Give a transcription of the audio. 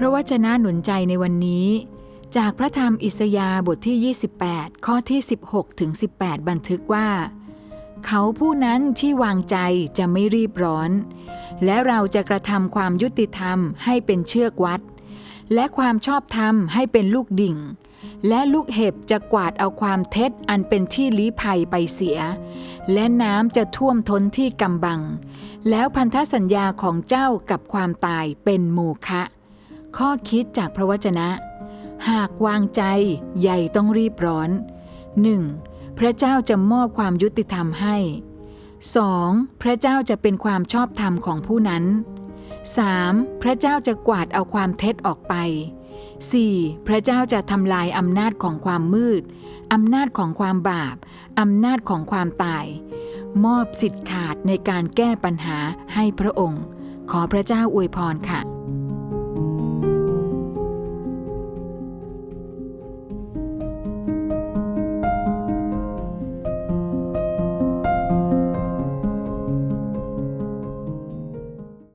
พระวจนะหนุนใจในวันนี้ จากพระธรรมอิสยาห์บทที่ 28 ข้อที่ 16ถึง18 บันทึกว่า เขาผู้นั้นที่วางใจจะไม่รีบร้อน และเราจะกระทำความยุติธรรมให้เป็นเชือกวัด และความชอบธรรมให้เป็นลูกดิ่ง และลูกเห็บจะกวาดเอาความเท็จอันเป็นที่ลี้ภัยไปเสีย และน้ำจะท่วมท้นที่กำบัง แล้วพันธสัญญาของเจ้ากับความตายเป็นโมฆะ ข้อคิดจากพระวจนะ หากวางใจใหญ่ต้องรีบร้อน 1. พระเจ้าจะมอบความยุติธรรมให้ 2. พระเจ้าจะเป็นความชอบธรรมของผู้นั้น 3. พระเจ้าจะกวาดเอาความเท็จออกไป 4. พระเจ้าจะทำลายอำนาจของความมืด อำนาจของความบาป อำนาจของความตาย มอบสิทธิ์ขาดในการแก้ปัญหาให้พระองค์ ขอพระเจ้าอวยพรค่ะ